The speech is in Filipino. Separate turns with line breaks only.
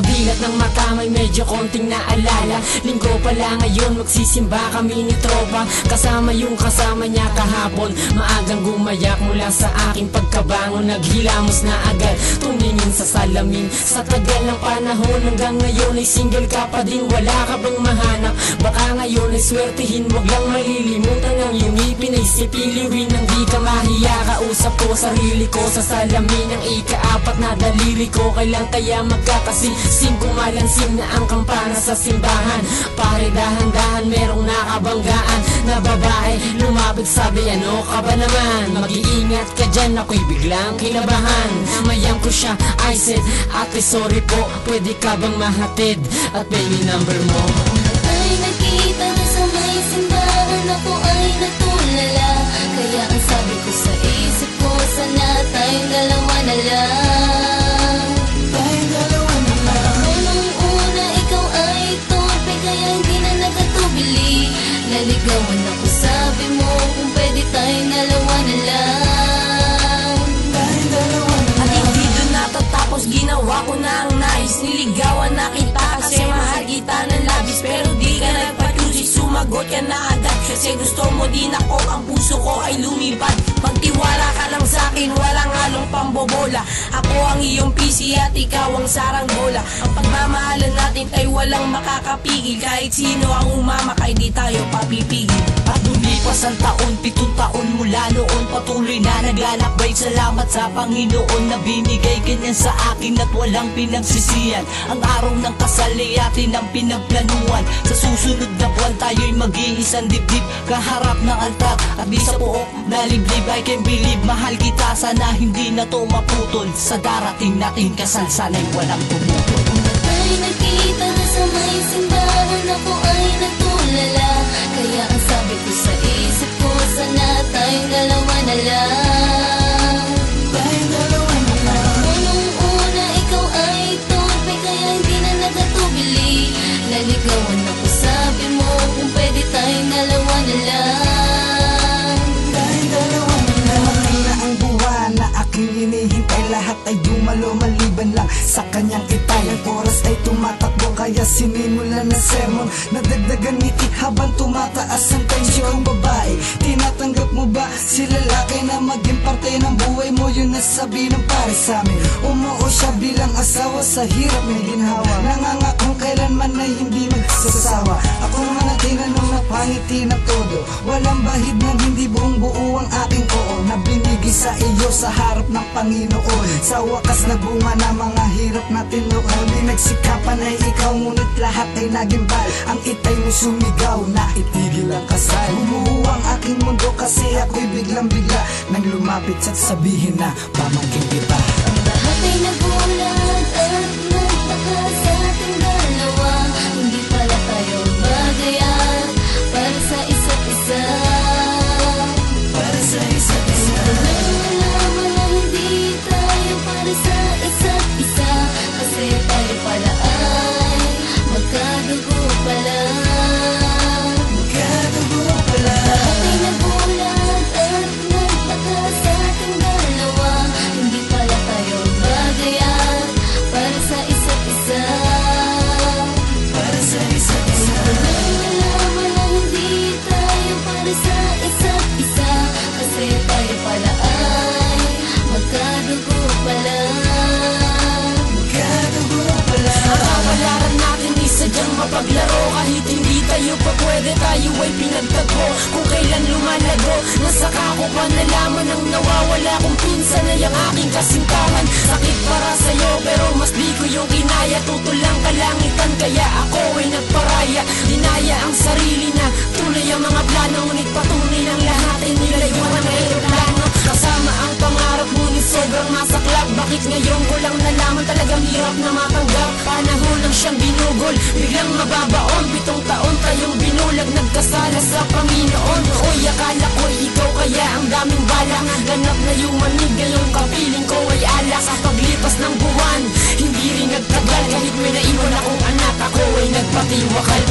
Kilat ng mata may medyo konting naalala. Linggo pala ngayon magsisimba kami ni tropa. Kasama yung kasama niya kahapon. Maagang gumayak mula sa aking pagkabangon Naghilamos na agad tumingin sa salamin. Sa tagal ng panahon hanggang ngayon ay single ka pa din Wala ka bang mahanap? Baka ngayon ay swertihin Wag lang malilimutan ang iyong ngipin Ay sipiliwin nang di ka mahiya. Kausap ko sarili ko sa salamin. Ang ikaapat na daliri ko Kailan kaya magkakasing Kumalansin na ang kampana sa simbahan. Pare dahan-dahan merong nakabanggaan Na babae lumapit sabi ano ka ba naman? Mag-iingat ka dyan ako'y biglang kinabahan. Namayang ko siya I said ate sorry po. Pwede ka bang mahatid? At baby number mo
Niligawan na kita Kasi mahal kita ng labis Pero di ka nagpa-choosy Sumagot ka na agad Kasi gusto mo din ako. Ang puso ko ay lumipad. Magtiwala ka lang sa akin Walang halong pambobola. Ako ang iyong PC At ikaw ang saranggola Ang pagmamahalan natin ay walang makakapigil. Kahit sino ang umama Kay di tayo papipigil.
At lumipas ang taon, pitong taon mula noon. Patuloy na naglalakbay. Salamat sa Panginoon na binigay ganyan sa akin At walang pinagsisiyan. Ang araw ng kasal ay atin ang pinagplanuan. Sa susunod na buwan tayo'y mag-iisang dibdib Kaharap ng altar. At di sa pook na liblib I can believe mahal kita Sana hindi na to maputol. Sa darating nating kasal sana'y walang tumutol.
Ay nakita na sa may simbahan Ako ay natulala
aking hinihintay Lahat ay dumalo maliban lang sa kanyang itay. Ang oras ay tumatakbo kaya sinimulan na sermon. Nadagdagan ngiti habang tumataas ang tensyon. Babae, tinatanggap mo ba si lalaki na maging parte ng buhay mo? Yun nasabi ng pare sa amin. Umuo siya bilang asawa sa hirap ng ginhawa Nangangakong kailanman ay hindi magsasawa. Ako naman ang tinanong na pangiti na todo Walang bahid ng hindi buong buo ang aking oo Na binigay sa iyo sa harap ng Panginoon. Sa wakas nagbunga na mga hirap natin noon Di nagsikapan ay ikaw ngunit lahat ay naging bal. Ang itay mo sumigaw na itigil ang kasal. Bumuo ang aking mundo kasi ako'y biglang bigla Nang lumapit at sabihin na pamangkin kita.
Ang lahat ay nagulat at nagtaka tayo pala
sadyang mapaglaro Kahit hindi tayo pa pwede tayo ay pinagtagpo Kung kailan lumalago Nasaka ko pa nalaman ang nawawala Kung pinsan ay ang aking kasintahan. Sakit binugol Biglang mababaon Pitong taon tayong binulag Nagkasala sa Panginoon. Oy akala ko ikaw kaya ang daming bala. Ganap na yung manig Ngayong kapiling ko ay alak Sa paglipas ng buwan Hindi rin nagtagal. Kahit may naiwan akong anak Ako ay nagpatiwakal